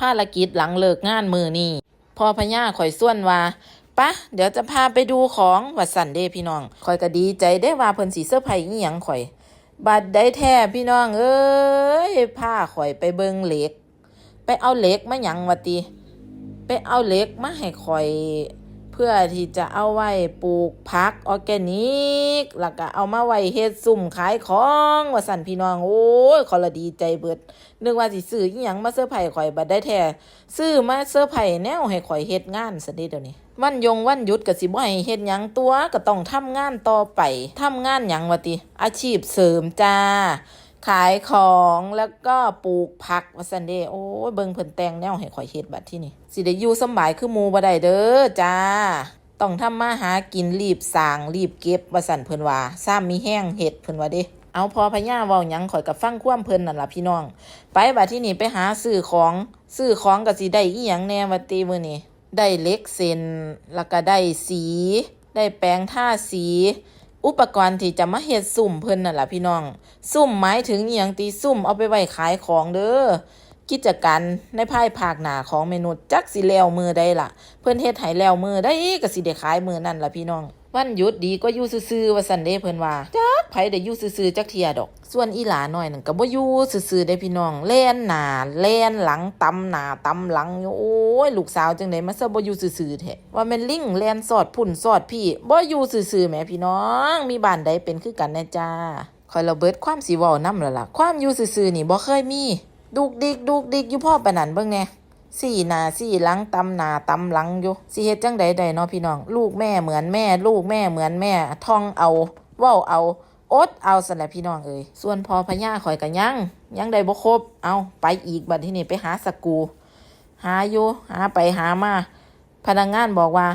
ภารกิจหลังเลิกงานมือนี่พอพญาข่อยส่วนว่าปะเดี๋ยวจะพาไปดูของวัดสันเด้พี่น้องข่อยก็ดีใจได้ว่าเพิ่นสีเสื้อไพรส์อีหยังข่อย บัดได้แท้พี่น้อง เอ้ยพาข่อยไปเบิงเหล็ก ไปเอาเหล็กมาหยังวะตีไปเอาเหล็กมาให้ข่อย พื่อที่จะเอาไว้ปลูกผักออร์แกนิก แล้วก็เอามาไว้เฮ็ดซุ่มขายของว่าสั่นพี่น้อง โอ้ยขอละดีใจเบิด นึกว่าสิซื้ออีหยังมาเซอร์ไพรส์ข่อยบัดได้แท้ซื้อมาเซอร์ไพรส์แนวให้ข่อยเฮ็ดงานซะเด้เดี๋ยวนี้วันยงวันหยุดก็สิบ่ให้เฮ็ดหยังตัวก็ต้องทำงานต่อไปทำงานหยังวะติอาชีพเสริมจ้า ขายของแล้วก็ปลูกผักว่าซันเด้โอ้ยเบิ่งเพิ่นแต่งแนวให้ข่อยเฮ็ดบัดที่นี่สิได้อยู่สบายคือหมู่บ่ได้เด้อจ้าต้องทำมาหากินรีบสร้างรีบเก็บว่าสั่นเพิ่นว่าซ้ำมีแห้งเห็ดเพิ่นว่าเด้เอาพอพญาเว้าหยังข่อยกับฟังความเพิ่นนั่นล่ะพี่น้อง ไปบัดที่นี่ไปหาซื้อของซื้อของก็สิได้อีหยังแน่ว่าติมื้อนี้ได้เล็กเส้นแล้วก็ได้สี ได้แปรงทาสี อุปกรณ์ที่จะมาเฮ็ดซุ่มเพิ่นนั่นล่ะพี่น้อง ซุ่มหมายถึงอีหยังตีซุ่มเอาไปไว้ขายของเด้อกิจการในภายภาคหน้าของเมนูจักสิแล้วมือได้ล่ะ เพิ่นเฮ็ดให้แล้วมือได้ก็สิได้ขายมือนั่นล่ะพี่น้อง วันหยุดดีก็อยู่ซื่อๆว่าซั่นเด้เพิ่นว่าจ้ ไผได้อยู่ซื่อๆจักเทียดอก ส่วนอีหลาน้อยนั่นก็บ่อยู่ซื่อๆได้พี่น้องแล่นหนาแล่นหลังตำหนาตำหลังโอ้ยลูกสาวจังได๋มาซะบ่อยู่ซื่อๆแท้ว่าแม่นลิงแล่นสอดพุ่นสอดพี่บ่อยู่ซื่อๆแหมพี่น้อง มีบ้านใดเป็นคือกันแน่จ้าคอยระเบิดความสิเว้านำแล้วล่ะ ความอยู่ซื่อๆนี่บ่เคยมีดุกดิกดุกดิกอยู่พ่อปานนั้นเบิ่งแน่สี่หนาสี่หลังตำหนาตำหลังอยู่สิเฮ็ดจังใดได้เนาะพี่น้อง ลูกแม่เหมือนแม่ ลูกแม่เหมือนแม่ท่องเอาเว้าเอา อดเอาสันแหละพี่น้องเอ้ยส่วนพอพญาข่อยก็ยังยังได้บ่ครบเอาไปอีกบัดที่นี่ไปหาสกู หาอยู่หาไปหามาพนักงานบอกว่า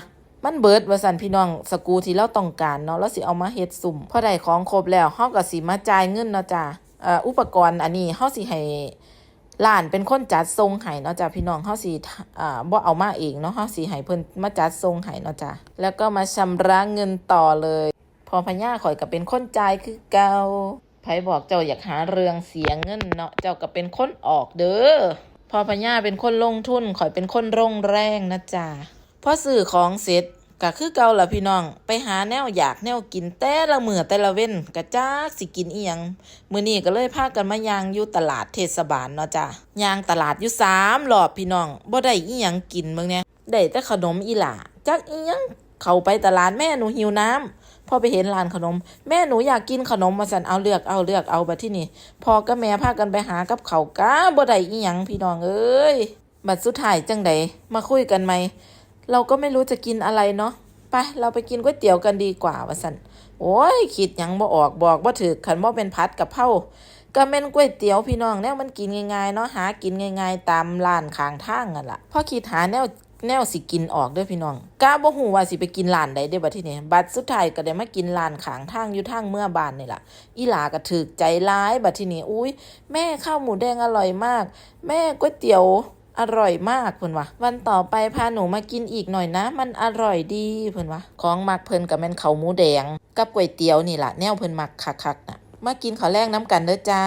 มันเบิดว่าสั่นพี่น้องสกูที่เราต้องการเนาะแล้วสิเอามาเฮ็ดสุ่มพอได้ของครบแล้วเฮาก็สิมาจ่ายเงินเนาะจ้ะอ่ออุปกรณ์อันนี้เฮาสิให้ร้านเป็นคนจัดส่งให้เนาะจ้ะพี่น้องเฮาสิอ่าบ่เอามาเองเนาะเฮาสิให้เพิ่นมาจัดส่งให้เนาะจ้ะแล้วก็มาชำระเงินต่อเลย อพญาข่อยก็เป็นคนจ่ายคือเก่าไผบอกเจ้าอยากหาเรื่องเสียเงินเนาะเจ้าก็เป็นคนออกเด้อพอพญาเป็นคนลงทุนข่อยเป็นคนร่งแรงนะจ้ะพอซื้อของเสร็จก็คือเก่าละพี่น้อง ไปหาแนวอยากแนวกินแต่ละมือแต่ละเว้นกะจักสิกินเอียงมือนี้ก็เลยพากันมายางอยู่ตลาดเทศบาลเนาะจ้ะยางตลาดอยู่สามรอบพี่น้องบ่ได้อีหยังกินเบิ่งแหน่ได้แต่ขนมอีหล่าจักอีหยังเข้าไปตลาดแม่หนูหิวน้ำ พอไปเห็นร้านขนม แม่หนูอยากกินขนมมาสันเอาเลือกเอาเลือกเอาบัดที่นี่พอกับแม่พากันไปหากับเขาวกะบ่ได้อีหยังพี่น้องเอ้ยบัดสุดท้ายจังใดมาคุยกันไหมเราก็ไม่รู้จะกินอะไรเนาะไปเราไปกินก๋วยเตี๋ยวกันดีกว่าว่าสันโอ้ยคิดหยังบ่ออกบอกบ่ถือขันบ่เป็นพัดกับเผาก็แม่นก๋วยเตี๋ยวพี่น้องแนวมันกินง่ายๆเนาะหากินง่ายๆตามร้านข้างทางนั่นล่ะพอคิดหาแนว แนวสิกินออกเด้อพี่น้องกะบ่ฮู้ว่าสิไปกินร้านใดเด้อบัดทีนี้บัดสุดท้ายก็ได้มากินร้านขางทางอยู่ทางเมื่อบานนี่ล่ะอีหลาก็ถึกใจร้ายบัดทีนี้อุ้ยแม่ข้าวหมูแดงอร่อยมาก แม่ก๋วยเตี๋ยวอร่อยมากเพิ่นว่าวันต่อไปพาหนูมากินอีกหน่อยนะ มันอร่อยดีเพิ่นว่าของมักเพิ่นกับแม่นข้าวหมูแดง กับก๋วยเตี๋ยวนี่ล่ะแนวเพิ่นมักคักๆน่ะมากินข้าวแรงน้ำกันเด้อจ้า